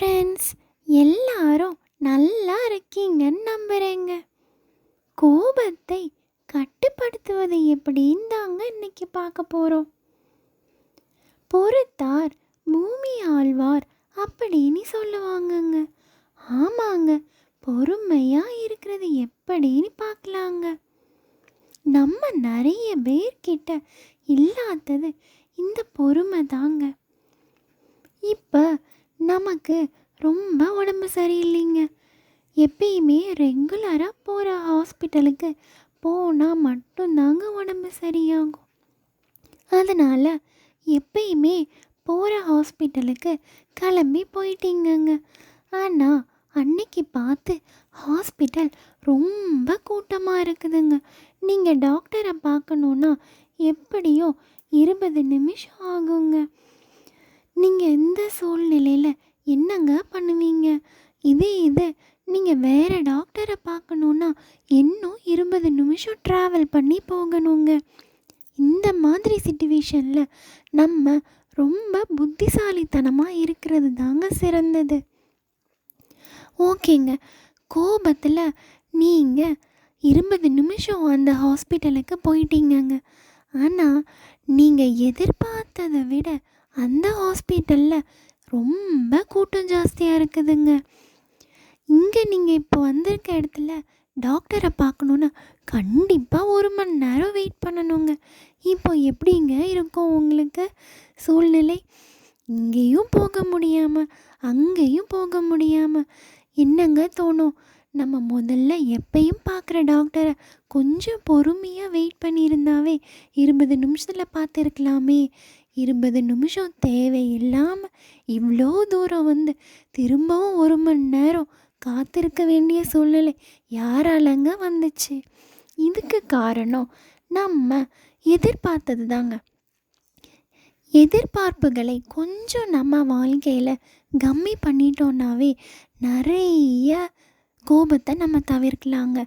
Friends எல்லாரும் நல்லா இருக்கீங்கன்னு நம்புகிறேங்க கோபத்தை கட்டுப்படுத்துவது எப்படின்னு தாங்க இன்னைக்கு பார்க்க போகிறோம் பொறுத்தார் பூமி ஆழ்வார் அப்படின்னு சொல்லுவாங்கங்க. ஆமாங்க பொறுமையாக இருக்கிறது எப்படின்னு பார்க்கலாங்க. நம்ம நிறைய பேர்கிட்ட இல்லாதது இந்த பொறுமை தாங்க. இப்போ நமக்கு ரொம்ப உடம்பு சரியில்லைங்க. எப்பயுமே ரெகுலராக போகிற ஹாஸ்பிட்டலுக்கு போனால் மட்டும்தாங்க உடம்பு சரியாகும். அதனால் எப்பயுமே போகிற ஹாஸ்பிட்டலுக்கு கிளம்பி போயிட்டீங்கங்க. ஆனால் அன்னைக்கு பார்த்து ஹாஸ்பிட்டல் ரொம்ப கூட்டமாக இருக்குதுங்க. நீங்கள் டாக்டரை பார்க்கணுன்னா எப்படியும் இருபது நிமிஷம் ஆகுங்க நீங்கள் இந்த சூழ்நிலையில் என்னங்க பண்ணுவீங்க இதே இது. நீங்கள் வேறு டாக்டரை பார்க்கணுன்னா இன்னும் இருபது நிமிஷம் ட்ராவல் பண்ணி போகணுங்க. இந்த மாதிரி சுச்சுவேஷனில் நம்ம ரொம்ப புத்திசாலித்தனமாக இருக்கிறது தாங்க சிறந்தது. ஓகேங்க. கோபத்தில் நீங்கள் இருபது நிமிஷம் அந்த ஹாஸ்பிட்டலுக்கு போயிட்டீங்கங்க. ஆனால் நீங்கள் எதிர்பார்த்ததை விட அந்த ஹாஸ்பிட்டலில் ரொம்ப கூட்டம் ஜாஸ்தியாக இருக்குதுங்க. இங்கே நீங்கள் இப்போ வந்திருக்க இடத்துல டாக்டரை பார்க்கணுன்னா கண்டிப்பாக ஒரு மணி நேரம் வெயிட் பண்ணணுங்க. இப்போ எப்படிங்க இருக்கும் உங்களுக்கு சூழ்நிலை? இங்கேயும் போக முடியாமல் அங்கேயும் போக முடியாமல் என்னங்க தோணும்? நம்ம முதல்ல எப்பயும் பார்க்குற டாக்டரை கொஞ்சம் பொறுமையாக வெயிட் பண்ணியிருந்தாவே இருபது நிமிஷத்தில் பார்த்துருக்கலாமே. இருபது நிமிஷம் தேவையில்லாமல் இவ்வளோ தூரம் வந்து திரும்பவும் ஒரு மணி நேரம் காத்திருக்க வேண்டிய சூழ்நிலை யாராலங்க வந்துச்சு? இதுக்கு காரணம் நம்ம எதிர்பார்த்தது தாங்க எதிர்பார்ப்புகளை கொஞ்சம் நம்ம வாழ்க்கையில் கம்மி பண்ணிட்டோன்னாவே நிறைய கோபத்தை நம்ம தவிர்க்கலாங்க.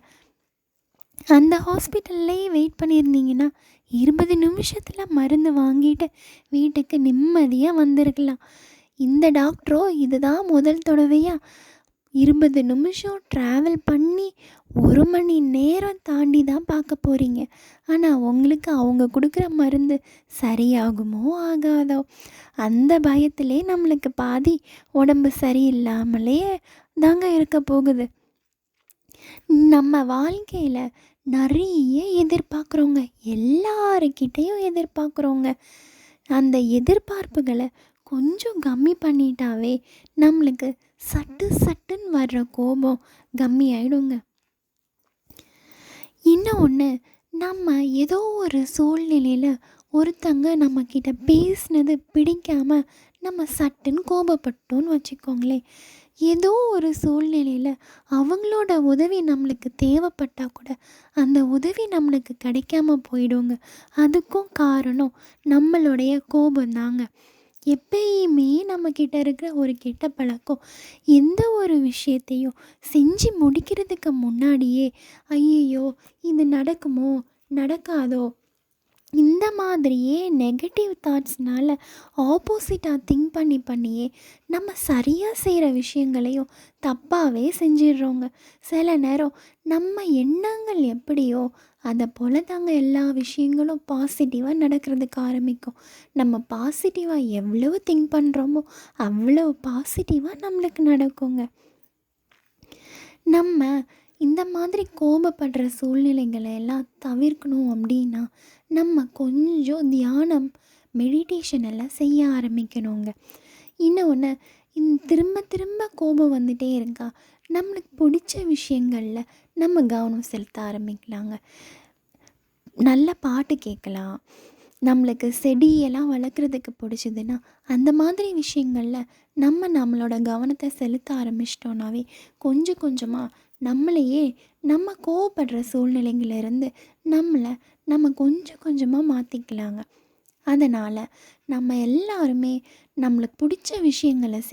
அந்த ஹாஸ்பிட்டல்லையே வெயிட் பண்ணியிருந்தீங்கன்னா இருபது நிமிஷத்தில் மருந்து வாங்கிட்டு வீட்டுக்கு நிம்மதியாக வந்திருக்கலாம். இந்த டாக்டரோ இதுதான் முதல் தடவையாக இருபது நிமிஷம் ட்ராவல் பண்ணி ஒரு மணி நேரம் தாண்டி தான் பார்க்க போகிறீங்க ஆனால் உங்களுக்கு அவங்க கொடுக்குற மருந்து சரியாகுமோ ஆகாதோ? அந்த பயத்திலே நம்மளுக்கு பாதி உடம்பு சரியில்லாமலே தாங்க இருக்க போகுது. நம்ம வாழ்க்கையில் நிறைய எதிர்பார்க்குறோங்க. எல்லாருக்கிட்டேயும் எதிர்பார்க்குறோங்க. அந்த எதிர்பார்ப்புகளை கொஞ்சம் கம்மி பண்ணிட்டாவே நம்மளுக்கு சட்டு சட்டுன்னு வர்ற கோபம் கம்மி ஆயிடுங்க. இன்னும் ஒன்று நம்ம ஏதோ ஒரு சூழ்நிலையில் ஒருத்தங்க நம்மக்கிட்ட பேசினது பிடிக்காம நம்ம சட்டுன்னு கோபப்பட்டோன்னு வச்சுக்கோங்களேன். ஏதோ ஒரு சூழ்நிலையில் அவங்களோட உதவி நம்மளுக்கு தேவைப்பட்டால் கூட அந்த உதவி நம்மளுக்கு கிடைக்காம போயிடுங்க. அதுக்கும் காரணம் நம்மளுடைய கோபம் தாங்க. எப்பயுமே நம்மக்கிட்ட இருக்கிற ஒரு கெட்ட பழக்கம் எந்த ஒரு விஷயத்தையும் செஞ்சு முடிக்கிறதுக்கு முன்னாடியே ஐயையோ இது நடக்குமோ நடக்காதோ இந்த மாதிரியே நெகட்டிவ் தாட்ஸ்னால் ஆப்போசிட்டாக திங்க் பண்ணி பண்ணியே நம்ம சரியாக செய்கிற விஷயங்களையும் தப்பாகவே செஞ்சிடுறோங்க. சில நேரம் நம்ம எண்ணங்கள் எப்படியோ அதை போல் தாங்க எல்லா விஷயங்களும் பாசிட்டிவாக நடக்கிறதுக்கு ஆரம்பிக்கும். நம்ம பாசிட்டிவாக எவ்வளவு திங்க் பண்ணுறோமோ அவ்வளோ பாசிட்டிவாக நம்மளுக்கு நடக்குங்க. நம்ம இந்த மாதிரி கோபப்படுற சூழ்நிலைகளை எல்லாம் தவிர்க்கணும் அப்படின்னா நம்ம கொஞ்சம் தியானம் மெடிடேஷன் எல்லாம் செய்ய ஆரம்பிக்கணுங்க. இன்னொன்று இந் திரும்ப திரும்ப கோபம் வந்துட்டே இருக்கா நம்மளுக்கு பிடிச்ச விஷயங்களில் நம்ம கவனம் செலுத்த ஆரம்பிக்கலாங்க. நல்ல பாட்டு கேட்கலாம் நம்மளுக்கு செடியெல்லாம் வளர்க்குறதுக்கு பிடிச்சதுன்னா அந்த மாதிரி விஷயங்களில் நம்ம நம்மளோட கவனத்தை செலுத்த ஆரம்பிச்சிட்டோன்னாவே கொஞ்சம் கொஞ்சமாக நம்மளையே நம்ம கோவப்படுற சூழ்நிலைங்களிலிருந்து நம்மளை நம்ம கொஞ்சம் கொஞ்சமாக மாற்றிக்கலாங்க அதனால் நம்ம எல்லாருமே நம்மளுக்கு பிடிச்ச விஷயங்களை